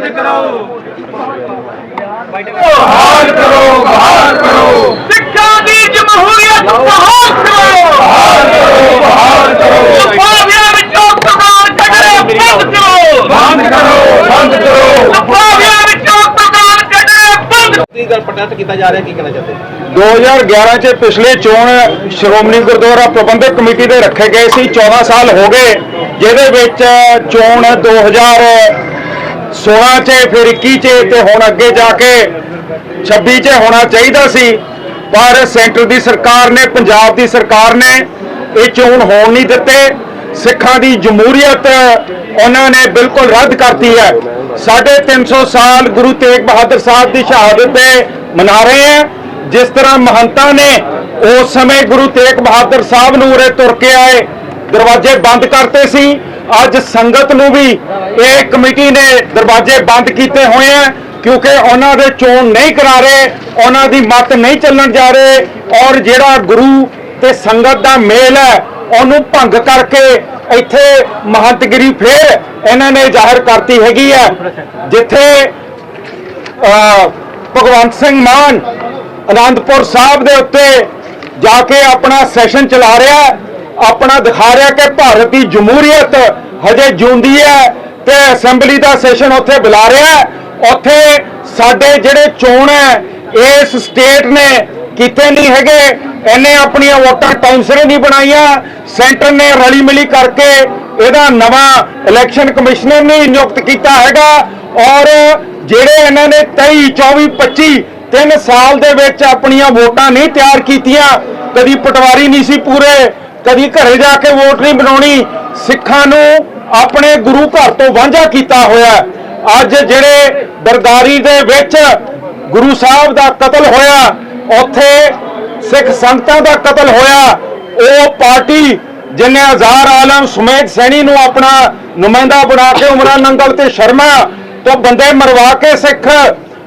ਬੰਦ ਕਰੋ। ਬਹਾਲ ਕਰੋ ਬਹਾਲ ਕਰੋ। ਸਿੱਖਾਂ ਦੀ ਜਮਹੂਰੀਅਤ ਬਹਾਲ ਕਰੋ। ਬਹਾਲ ਕਰੋ ਬਹਾਲ ਕਰੋ। ਲਫਾਵਿਆਂ ਵਿੱਚੋਂ ਕਮਾਨ ਕੱਢਣੇ ਬੰਦ ਕਰੋ। ਬੰਦ ਕਰੋ ਬੰਦ ਕਰੋ। ਵਿੱਚੋਂ ਬੰਦ ਦੀ ਗੱਲ ਪ੍ਰੋਟੈਸਟ ਕੀਤਾ ਜਾ ਰਿਹਾ ਕੀ ਕਹਿਣਾ ਚਾਹੁੰਦੇ 2011 ਚ ਪਿਛਲੇ ਚੋਣ ਸ਼੍ਰੋਮਣੀ ਗੁਰਦੁਆਰਾ ਪ੍ਰਬੰਧਕ ਕਮੇਟੀ ਦੇ ਰੱਖੇ ਗਏ ਸੀ 14 ਸਾਲ ਹੋ ਗਏ ਜਿਹਦੇ ਵਿੱਚ ਚੋਣ 2016 ਚ, ਫਿਰ 21 ਚ ਤੇ ਹੁਣ ਅੱਗੇ ਜਾ ਕੇ 26 ਚ ਹੋਣਾ ਚਾਹੀਦਾ ਸੀ। ਪਰ ਸੈਂਟਰ ਦੀ ਸਰਕਾਰ ਨੇ, ਪੰਜਾਬ ਦੀ ਸਰਕਾਰ ਨੇ ਇਹ ਚੋਣ ਹੋਣ ਨਹੀਂ ਦਿੱਤੇ। ਸਿੱਖਾਂ ਦੀ ਜਮਹੂਰੀਅਤ ਉਹਨਾਂ ਨੇ ਬਿਲਕੁਲ ਰੱਦ ਕਰਤੀ ਹੈ। ਸਾਢੇ 300 ਸਾਲ ਗੁਰੂ ਤੇਗ ਬਹਾਦਰ ਸਾਹਿਬ ਦੀ ਸ਼ਹਾਦਤ ਤੇ ਮਨਾ ਰਹੇ ਹੈ। ਜਿਸ ਤਰ੍ਹਾਂ ਮਹੰਤਾਂ ਨੇ ਉਸ ਸਮੇਂ ਗੁਰੂ ਤੇਗ ਬਹਾਦਰ ਸਾਹਿਬ ਨੂੰ ਉਰੇ ਤੁਰ ਕੇ ਆਏ, ਦਰਵਾਜ਼ੇ ਬੰਦ ਕਰਤੇ ਸੀ। ਅੱਜ ਸੰਗਤ ਨੂੰ ਵੀ ਇਹ ਕਮੇਟੀ ਨੇ ਦਰਵਾਜ਼ੇ ਬੰਦ ਕੀਤੇ ਹੋਏ ਆ, ਕਿਉਂਕਿ ਉਹਨਾਂ ਦੇ ਚੋਣ ਨਹੀਂ ਕਰਾ ਰਹੇ, ਉਹਨਾਂ ਦੀ ਮਤ ਨਹੀਂ ਚੱਲਣ ਜਾ ਰਹੇ, ਔਰ ਜਿਹੜਾ ਗੁਰੂ ਤੇ ਸੰਗਤ ਦਾ ਮੇਲ ਹੈ, ਉਹਨੂੰ ਭੰਗ ਕਰਕੇ ਇੱਥੇ ਮਹੰਤਗਿਰੀ ਫੇਰ ਇਹਨਾਂ ਨੇ ਜ਼ਾਹਰ ਕਰਤੀ ਹੈਗੀ ਹੈ, ਜਿੱਥੇ ਭਗਵੰਤ ਸਿੰਘ ਮਾਨ ਅਨੰਦਪੁਰ ਸਾਹਿਬ ਦੇ ਉੱਤੇ ਜਾ ਕੇ ਆਪਣਾ ਸੈਸ਼ਨ ਚਲਾ ਰਿਹਾ ਆਪਣਾ ਦਿਖਾ ਰਿਹਾ ਕਿ ਭਾਰਤ ਦੀ ਜਮਹੂਰੀਅਤ ਹਜੇ ਜਿਉਂਦੀ ਹੈ ਤੇ ਅਸੈਂਬਲੀ ਦਾ ਸੈਸ਼ਨ ਉੱਥੇ ਬੁਲਾ ਰਿਹਾ ਉੱਥੇ ਸਾਡੇ ਜਿਹੜੇ ਚੋਣ ਹੈ, ਇਸ ਸਟੇਟ ਨੇ ਕੀਤੇ ਨਹੀਂ ਹੈਗੇ। ਇਹਨੇ ਆਪਣੀਆਂ ਵੋਟਾਂ ਟਾਈਮ ਨਹੀਂ ਬਣਾਈਆਂ। ਸੈਂਟਰ ਨੇ ਰਲੀ ਮਿਲੀ ਕਰਕੇ ਇਹਦਾ ਨਵਾਂ ਇਲੈਕਸ਼ਨ ਕਮਿਸ਼ਨਰ ਨਹੀਂ ਨਿਯੁਕਤ ਕੀਤਾ ਹੈਗਾ। ਔਰ ਜਿਹੜੇ ਇਹਨਾਂ ਨੇ 23 24 25 ਤਿੰਨ ਸਾਲ ਦੇ ਵਿੱਚ ਆਪਣੀਆਂ ਵੋਟਾਂ ਨਹੀਂ ਤਿਆਰ ਕੀਤੀਆਂ, ਕਦੀ ਪਟਵਾਰੀ ਨਹੀਂ ਸੀ ਪੂਰੇ। ਕਦੀ ਘਰੇ ਜਾ ਕੇ ਵੋਟ ਨਹੀਂ ਬਣਾਉਣੀ, ਸਿੱਖਾਂ ਨੂੰ ਆਪਣੇ ਗੁਰੂ ਘਰ ਤੋਂ ਵਾਂਝਾ ਕੀਤਾ ਹੋਇਆ ਅੱਜ ਜਿਹੜੇ ਦਰਗਾਰੀ ਦੇ ਵਿੱਚ ਗੁਰੂ ਸਾਹਿਬ ਦਾ ਕਤਲ ਹੋਇਆ, ਉੱਥੇ ਸਿੱਖ ਸੰਗਤਾਂ ਦਾ ਕਤਲ ਹੋਇਆ, ਉਹ ਪਾਰਟੀ ਜਿਨੇ ਹਜ਼ਾਰ ਆਲਮ ਸੁਮੇਧ ਸੈਣੀ ਨੂੰ ਆਪਣਾ ਨੁਮਾਇੰਦਾ ਬਣਾ ਕੇ ਉਮਰਾਂ ਨੰਗਲ ਤੇ ਸ਼ਰਮਾ ਤੋਂ ਬੰਦੇ ਮਰਵਾ ਕੇ ਸਿੱਖ,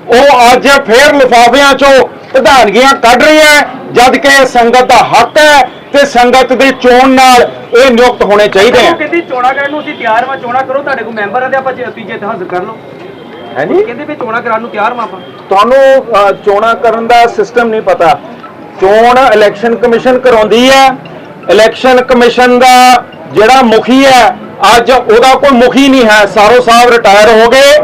ਉਹ ਅੱਜ ਫੇਰ ਲਿਫਾਫਿਆਂ ਚੋਂ ਪ੍ਰਧਾਨਗੀਆਂ ਕੱਢ ਰਹੀ ਹੈ, ਜਦ ਕਿ ਸੰਗਤ ਦਾ ਹੱਕ ਹੈ। ਤੇ ਸੰਗਤ ਦੀ ਚੋਣ ਨਾਲ ਇਹ ਨਿਯੁਕਤ ਹੋਣੇ ਚਾਹੀਦੇ ਆ। ਕਹਿੰਦੀ ਚੋਣਾ ਕਰਨ ਨੂੰ ਅਸੀਂ ਤਿਆਰ ਵਾਂ ਚੋਣਾ ਕਰੋ ਤੁਹਾਡੇ ਕੋਲ ਮੈਂਬਰ ਆ ਤੇ ਆਪਾਂ ਨਤੀਜੇ ਤੇ ਹਾਜ਼ਰ ਕਰ ਲਓ। ਹੈ ਜੀ? ਕਹਿੰਦੇ ਵੀ ਚੋਣਾ ਕਰਾਉਣ ਨੂੰ ਤਿਆਰ ਵਾਂ ਆਪਾਂ। ਤੁਹਾਨੂੰ ਚੋਣਾਂ ਕਰਨ ਦਾ ਸਿਸਟਮ ਨਹੀਂ ਪਤਾ। ਚੋਣ ਇਲੈਕਸ਼ਨ ਕਮਿਸ਼ਨ ਕਰਾਉਂਦੀ ਹੈ। ਇਲੈਕਸ਼ਨ ਕਮਿਸ਼ਨ ਦਾ ਜਿਹੜਾ ਮੁਖੀ ਹੈ ਅੱਜ ਉਹਦਾ ਕੋਈ ਮੁਖੀ ਨਹੀਂ ਹੈ। ਸਾਰੋ ਸਾਹਿਬ ਰਿਟਾਇਰ ਹੋ ਗਏ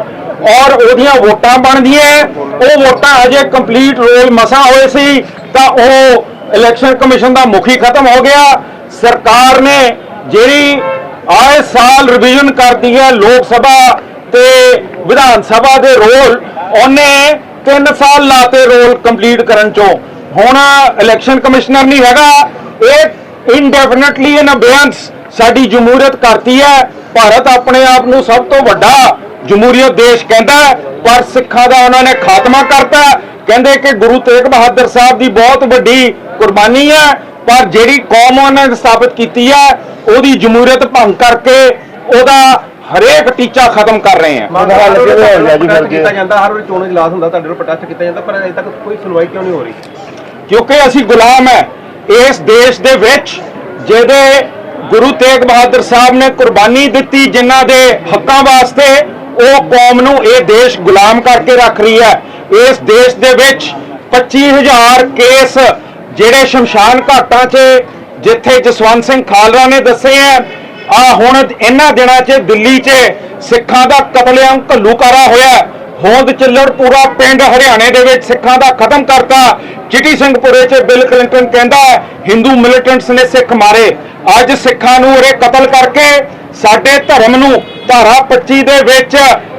ਔਰ ਉਹਦੀਆਂ ਵੋਟਾਂ ਬਣਦੀਆਂ। ਉਹ ਵੋਟਾਂ ਅਜੇ ਕੰਪਲੀਟ ਰੋਲ ਮਸਾ ਹੋਏ ਸੀ। ਤਾਂ ਉਹ ਇਲੈਕਸ਼ਨ ਕਮਿਸ਼ਨ ਦਾ ਮੁਖੀ ਖਤਮ ਹੋ ਗਿਆ। ਸਰਕਾਰ ਨੇ ਜਿਹੜੀ ਆਏ ਸਾਲ ਰਿਵੀਜ਼ਨ ਕਰਦੀ ਹੈ ਲੋਕ ਸਭਾ ਤੇ ਵਿਧਾਨ ਸਭਾ ਦੇ ਰੋਲ, ਉਹਨੇ 3 ਸਾਲ ਲਾਤੇ ਰੋਲ ਕੰਪਲੀਟ ਕਰਨ ਚੋਂ। ਹੁਣ ਇਲੈਕਸ਼ਨ ਕਮਿਸ਼ਨਰ ਨਹੀਂ ਹੈਗਾ। ਇਹ ਇਨਡੈਫੀਨਿਟਲੀ ਇਨ ਅਬੇਂਸ ਸਾਡੀ ਜਮਹੂਰੀਅਤ ਕਰਤੀ ਹੈ। ਭਾਰਤ ਆਪਣੇ ਆਪ ਨੂੰ ਸਭ ਤੋਂ ਵੱਡਾ ਜਮਹੂਰੀਅਤ ਦੇਸ਼ ਕਹਿੰਦਾ ਪਰ ਸਿੱਖਾਂ ਦਾ ਉਹਨਾਂ ਨੇ ਖਾਤਮਾ ਕਰਤਾ ਕਹਿੰਦੇ ਕਿ ਗੁਰੂ ਤੇਗ ਬਹਾਦਰ ਸਾਹਿਬ ਦੀ ਬਹੁਤ ਵੱਡੀ ਕੁਰਬਾਨੀ ਹੈ ਪਰ ਜਿਹੜੀ ਕੌਮ ਉਹਨਾਂ ਨੇ ਸਥਾਪਿਤ ਕੀਤੀ ਹੈ ਉਹਦੀ ਜਮਹੂਰੀਅਤ ਭੰਗ ਕਰਕੇ ਉਹਦਾ ਹਰੇਕ ਟੀਚਾ ਖਤਮ ਕਰ ਰਹੇ ਆ ਕੀਤਾ ਜਾਂਦਾ ਹਰ ਵਾਰ ਚੋਣ ਇਜਲਾਸ ਹੁੰਦਾ ਤੁਹਾਡੇ ਵੱਲੋਂ ਪ੍ਰੋਟੈਸਟ ਕੀਤਾ ਜਾਂਦਾ ਪਰ ਅਜੇ ਤੱਕ ਕੋਈ ਸੁਣਵਾਈ ਕਿਉਂ ਨਹੀਂ ਹੋ ਰਹੀ? ਕਿਉਂਕਿ ਅਸੀਂ ਗੁਲਾਮ ਹੈ ਇਸ ਦੇਸ਼ ਦੇ ਵਿੱਚ ਜਿਹਦੇ ਗੁਰੂ ਤੇਗ ਬਹਾਦਰ ਸਾਹਿਬ ਨੇ ਕੁਰਬਾਨੀ ਦਿੱਤੀ ਜਿਨ੍ਹਾਂ ਦੇ ਹੱਕਾਂ ਵਾਸਤੇ ਉਹ ਕੌਮ ਨੂੰ ਇਹ ਦੇਸ਼ ਗੁਲਾਮ ਕਰਕੇ ਰੱਖ ਰਹੀ ਹੈ। ਇਸ ਦੇਸ਼ ਦੇ ਵਿੱਚ 25000 ਕੇਸ ਜਿਹੜੇ ਸ਼ਮਸ਼ਾਨ ਘਾਟਾਂ 'ਚ, ਜਿੱਥੇ ਜਸਵੰਤ ਸਿੰਘ ਖਾਲਰਾ ਨੇ ਦੱਸੇ ਆ ਆ ਹੁਣ ਇਹਨਾਂ ਦਿਨਾਂ 'ਚ ਦਿੱਲੀ 'ਚ ਸਿੱਖਾਂ ਦਾ ਕਤਲੇਆਮ ਘੱਲੂਕਾਰਾ ਹੋਇਆ। ਹੋਂਦ ਚਿੱਲੜ ਪੂਰਾ ਪਿੰਡ ਹਰਿਆਣੇ ਦੇ ਵਿੱਚ ਸਿੱਖਾਂ ਦਾ ਖਤਮ ਕਰਤਾ। ਚਿਟੀ ਸਿੰਘਪੁਰੇ 'ਚ ਬਿਲ ਕਲਿੰਟਨ ਕਹਿੰਦਾ ਹਿੰਦੂ ਮਿਲੀਟੈਂਟਸ ਨੇ ਸਿੱਖ ਮਾਰੇ। ਅੱਜ ਸਿੱਖਾਂ ਨੂੰ ਉਰੇ ਕਤਲ ਕਰਕੇ ਸਾਡੇ ਧਰਮ ਨੂੰ ਧਾਰਾ 25 ਦੇ ਵਿੱਚ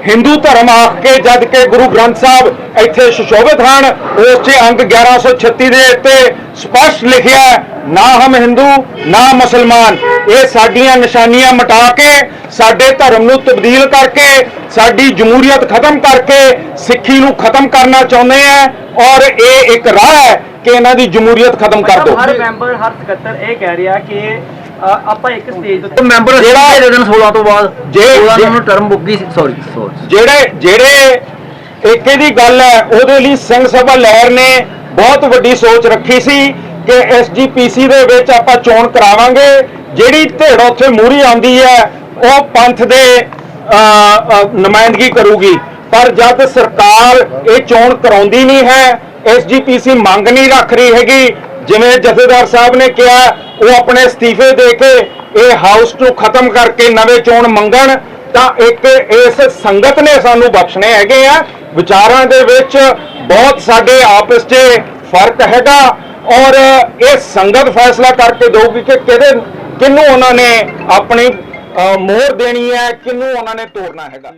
ਹਿੰਦੂ ਧਰਮ ਆਖ ਕੇ ਜਦ ਕਿ ਗੁਰੂ ਗ੍ਰੰਥ ਸਾਹਿਬ ਇੱਥੇ ਸੁਸ਼ੋਭਿਤ ਹਨ, ਉਸ 'ਚ ਅੰਗ 1136 ਦੇ ਉੱਤੇ ਸਪਸ਼ਟ ਲਿਖਿਆ ਨਾ ਹਮ ਹਿੰਦੂ, ਨਾ ਮੁਸਲਮਾਨ। ਇਹ ਸਾਡੀਆਂ ਨਿਸ਼ਾਨੀਆਂ ਮਿਟਾ ਕੇ, ਸਾਡੇ ਧਰਮ ਨੂੰ ਤਬਦੀਲ ਕਰਕੇ, ਸਾਡੀ ਜਮਹੂਰੀਅਤ ਖਤਮ ਕਰਕੇ ਸਿੱਖੀ ਨੂੰ ਖਤਮ ਕਰਨਾ ਚਾਹੁੰਦੇ ਆ ਔਰ ਇਹ ਇੱਕ ਰਾਹ ਹੈ ਕਿ ਇਹਨਾਂ ਦੀ ਜਮਹੂਰੀਅਤ ਖਤਮ ਕਰ ਦਿਓ। ਹਰ ਮੈਂਬਰ, ਹਰ ਸਕੱਤਰ ਇਹ ਕਹਿ ਰਿਹਾ ਕਿ ਆਪਾਂ ਇੱਕ ਸਟੇਜ ਉੱਤੇ ਮੈਂਬਰ ਜਿਹੜਾ- ਜਿਹੜੇ ਦਿਨ 16 ਤੋਂ ਬਾਅਦ। ਜੇ- 16 ਜੇ- ਨੂੰ ਟਰਮ ਮੁੱਕ ਗਈ ਸੌਰੀ ਸੌਰੀ ਜਿਹੜੇ ਜਿਹੜੇ ਏਕੇ ਦੀ ਗੱਲ ਹੈ ਉਹਦੇ ਲਈ ਸਿੰਘ ਸਭਾ ਲਹਿਰ ਨੇ ਬਹੁਤ ਵੱਡੀ ਸੋਚ ਰੱਖੀ ਸੀ ਕਿ ਐਸਜੀਪੀਸੀ ਦੇ ਵਿੱਚ ਆਪਾਂ ਚੋਣ ਕਰਾਵਾਂਗੇ। ਜਿਹੜੀ ਧਿੜ ਉੱਥੇ ਮੂਹਰੀ ਆਉਂਦੀ ਹੈ ਉਹ ਪੰਥ ਦੇ ਨੁਮਾਇੰਦਗੀ ਕਰੂਗੀ। ਪਰ ਜਦ ਸਰਕਾਰ ਇਹ ਚੋਣ ਕਰਾਉਂਦੀ ਨਹੀਂ ਹੈ ਐਸਜੀਪੀਸੀ ਮੰਗ ਨਹੀਂ ਰੱਖ ਰਹੀ ਹੈਗੀ ਜਿਵੇਂ ਜਥੇਦਾਰ ਸਾਹਿਬ ਨੇ ਕਿਹਾ ਉਹ ਆਪਣੇ ਅਸਤੀਫੇ ਦੇ ਕੇ ਇਹ ਹਾਊਸ ਨੂੰ ਖਤਮ ਕਰਕੇ ਨਵੇਂ ਚੋਣ ਮੰਗਣ ਤਾਂ ਇੱਕ ਇਸ ਸੰਗਤ ਨੇ ਸਾਨੂੰ ਬਖਸ਼ਣੇ ਹੈਗੇ ਆ। ਵਿਚਾਰਾਂ ਦੇ ਵਿੱਚ ਬਹੁਤ ਸਾਡੇ ਆਪਸ 'ਚ ਫ਼ਰਕ ਹੈਗਾ ਔਰ ਇਹ ਸੰਗਤ ਫੈਸਲਾ ਕਰਕੇ ਦਊਗੀ ਕਿ ਕਿਹਦੇ ਕਿਹਨੂੰ ਉਹਨਾਂ ਨੇ ਆਪਣੀ ਅਹ, ਮੋਹਰ ਦੇਣੀ ਹੈ ਕਿਹਨੂੰ ਉਹਨਾਂ ਨੇ ਤੋੜਨਾ ਹੈਗਾ।